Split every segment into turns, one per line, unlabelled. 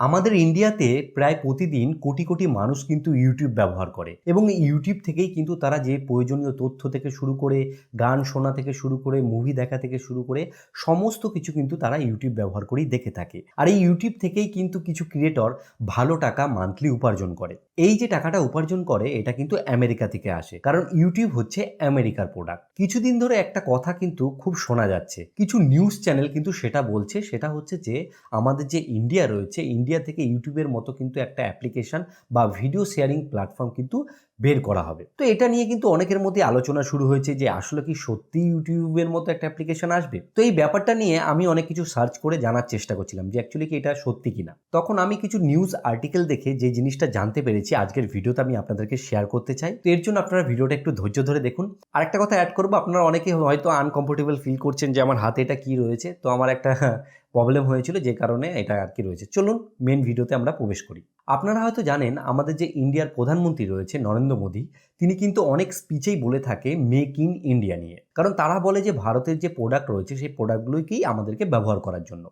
আমাদের ইন্ডিয়াতে প্রায় প্রতিদিন কোটি কোটি মানুষ কিন্তু ইউটিউব ব্যবহার করে এবং ইউটিউব থেকেই কিন্তু তারা যে প্রয়োজনীয় তথ্য থেকে শুরু করে, গান শোনা থেকে শুরু করে মুভি দেখা থেকে শুরু করে সমস্ত কিছু কিন্তু তারা ইউটিউব ব্যবহার করেই দেখে থাকে। আর এই ইউটিউব থেকেই কিন্তু কিছু ক্রিয়েটর ভালো টাকা মান্থলি উপার্জন করে। এই যে টাকাটা উপার্জন করে, এটা কিন্তু আমেরিকা থেকে আসে। কারণ ইউটিউব হচ্ছে আমেরিকার প্রোডাক্ট কিছুদিন ধরে একটা কথা কিন্তু খুব শোনা যাচ্ছে। কিছু নিউজ চ্যানেল কিন্তু সেটা বলছে, সেটা হচ্ছে যে, আমাদের যে ইন্ডিয়া রয়েছে ইন্ডিয়া থেকে ইউটিউবের মতো কিন্তু একটা অ্যাপ্লিকেশন বা ভিডিও শেয়ারিং প্ল্যাটফর্ম কিন্তু বের করা হবে। তো এটা নিয়ে কিন্তু অনেকের মধ্যে আলোচনা শুরু হয়েছে যে, আসলে কি সত্যি ইউটিউবের মতো একটা অ্যাপ্লিকেশন আসবে? তো এই ব্যাপারটা নিয়ে আমি অনেক কিছু সার্চ করে জানার চেষ্টা করছিলাম যে অ্যাকচুয়ালি কি এটা সত্যি কিনা? তখন আমি কিছু নিউজ আর্টিকেল দেখে যে জিনিসটা জানতে পেরেছি আজকের ভিডিওতে আমি আপনাদেরকে শেয়ার করতে চাই। তো এর জন্য আপনারা ভিডিওটা একটু ধৈর্য ধরে দেখুন। আর একটা কথা অ্যাড করব, আপনারা অনেকে হয়তো আনকমফোর্টেবল ফিল করছেন যে আমার হাতে এটা কি রয়েছে? তো আমার একটা প্রবলেম হয়েছিল যে কারণে এটা আর কি রয়েছে। চলুন মেন ভিডিওতে আমরা প্রবেশ করি। আপনারা হয়তো জানেন, আমাদের যে ইন্ডিয়ার প্রধানমন্ত্রী রয়েছে নরেন্দ্র মোদী, তিনি কিন্তু অনেক স্পিচেই বলে থাকে মেক ইন ইন্ডিয়া নিয়ে। কারণ তারা বলে যে ভারতের যে প্রোডাক্ট রয়েছে, সেই প্রোডাক্টগুলোকেই আমাদেরকে ব্যবহার করার জন্য।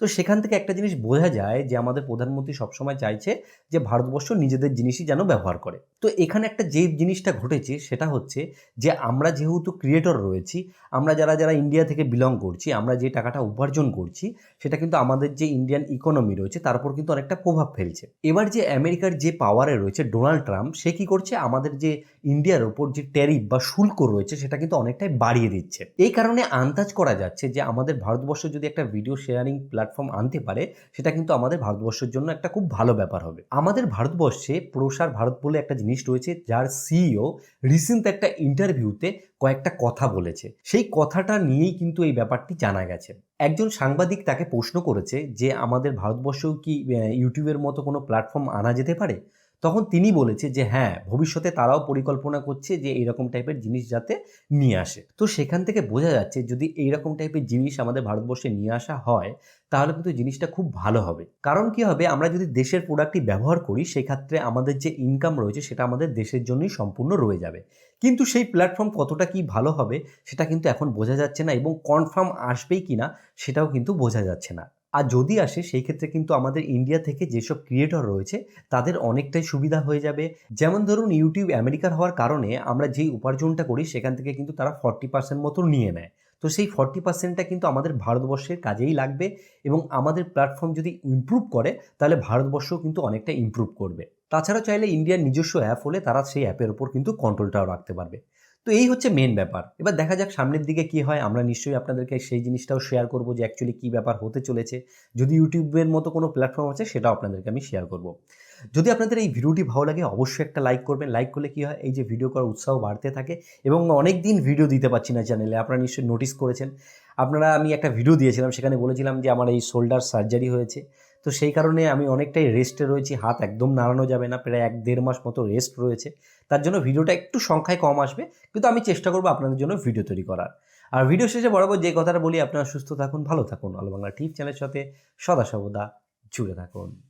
তো সেখান থেকে একটা জিনিস বোঝা যায় যে আমাদের প্রধানমন্ত্রী সবসময় চাইছে যে ভারতবর্ষ নিজেদের জিনিসই যেন ব্যবহার করে। তো এখানে একটা যে জিনিসটা ঘটেছে সেটা হচ্ছে যে আমরা যেহেতু ক্রিয়েটর রয়েছি, আমরা যারা যারা ইন্ডিয়া থেকে বিলং করছি, আমরা যে টাকাটা উপার্জন করছি, সেটা কিন্তু আমাদের যে ইন্ডিয়ান ইকোনমি রয়েছে তার উপর কিন্তু অনেকটা প্রভাব ফেলছে। এবার যে আমেরিকার যে পাওয়ারে রয়েছে ডোনাল্ড ট্রাম্প সে কী করছে? আমাদের যে ইন্ডিয়ার ওপর যে ট্যারিফ বা শুল্ক রয়েছে সেটা কিন্তু অনেকটাই বাড়িয়ে দিচ্ছে। এই কারণে আন্দাজ করা যাচ্ছে যে আমাদের ভারতবর্ষ যদি একটা ভিডিও শেয়ারিং প্ল্যাটফর্ম আনতে পারে, সেটা কিন্তু আমাদের ভারতবর্ষের জন্য একটা খুব ভালো ব্যাপার হবে। আমাদের ভারতবর্ষে প্রসার ভারত বলে একটা জিনিস রয়েছে, যার সিইও রিসেন্ট একটা ইন্টারভিউতে কয়েকটা কথা বলেছে। সেই কথাটা নিয়েই কিন্তু এই ব্যাপারটি জানা গেছে। একজন সাংবাদিক তাকে প্রশ্ন করেছে যে, আমাদের ভারতবর্ষেও কি ইউটিউবের মতো কোনো প্ল্যাটফর্ম আনা যেতে পারে? তখন তিনি বলেছে যে হ্যাঁ ভবিষ্যতে তারাও পরিকল্পনা করছে যে, এইরকম টাইপের জিনিস যাতে নিয়ে আসে। তো সেখান থেকে বোঝা যাচ্ছে যদি এইরকম টাইপের জিনিস আমাদের ভারতবর্ষে নিয়ে আসা হয়, তাহলে কিন্তু জিনিসটা খুব ভালো হবে। কারণ কি হবে? আমরা যদি দেশের প্রোডাক্টটি ব্যবহার করি, সেক্ষেত্রে আমাদের যে ইনকাম রয়েছে, সেটা আমাদের দেশের জন্যই সম্পূর্ণ রয়ে যাবে। কিন্তু সেই প্ল্যাটফর্ম কতটা কি ভালো হবে, সেটা কিন্তু এখন বোঝা যাচ্ছে না এবং কনফার্ম আসবেই কি না সেটাও কিন্তু বোঝা যাচ্ছে না। আর যদি আসে, সেই ক্ষেত্রে কিন্তু আমাদের ইন্ডিয়া থেকে যেসব ক্রিয়েটর রয়েছে, তাদের অনেকটাই সুবিধা হয়ে যাবে। যেমন ধরুন ইউটিউব আমেরিকার হওয়ার কারণে আমরা যেই উপার্জনটা করি, সেখান থেকে কিন্তু তারা ফর্টি পার্সেন্ট মতো নিয়ে নেয়। তো সেই ফর্টি পার্সেন্টটা কিন্তু আমাদের ভারতবর্ষের কাজেই লাগবে এবং আমাদের প্ল্যাটফর্ম যদি ইমপ্রুভ করে, তাহলে ভারতবর্ষও কিন্তু অনেকটা ইমপ্রুভ করবে। তাছাড়া চাইলে ইন্ডিয়ার নিজস্ব অ্যাপ হলে তারা সেই অ্যাপের ওপর কিন্তু কন্ট্রোলটাও রাখতে পারবে। তো এই হচ্ছে মেন ব্যাপার। এবার দেখা যাক সামনের দিকে কি হয়। আমরা নিশ্চয়ই আপনাদেরকে সেই জিনিসটাও শেয়ার করব যে অ্যাকচুয়ালি কী ব্যাপার হতে চলেছে। যদি ইউটিউবের মতো কোনো প্ল্যাটফর্ম আছে, সেটাও আপনাদেরকে আমি শেয়ার করব। যদি আপনাদের এই ভিডিওটি ভালো লাগে, অবশ্যই একটা লাইক করবেন। লাইক করলে কি হয়? এই যে ভিডিও করার উৎসাহ বাড়তে থাকে এবং অনেক দিন ভিডিও দিতে পারছি না চ্যানেলে আপনারা নিশ্চয়ই নোটিস করেছেন। আপনারা আমি একটা ভিডিও দিয়েছিলাম, সেখানে বলেছিলাম যে আমার এই শোল্ডার সার্জারি হয়েছে। তো সেই কারণে আমি অনেকটাই রেস্টে রয়েছি, হাত একদম নাড়ানো যাবে না, প্রায় এক দেড় মাস মতো রেস্ট রয়েছে। তার জন্য ভিডিওটা একটু সংখ্যায় কম আসবে, কিন্তু আমি চেষ্টা করব আপনাদের জন্য ভিডিও তৈরি করার। আর ভিডিও শেষে বরাবর যে কথাটা বলি, আপনারা সুস্থ থাকুন, ভালো থাকুন। আলো বাংলা টিভ চ্যানেলের সাথে সদা সর্বদা জুড়ে থাকুন।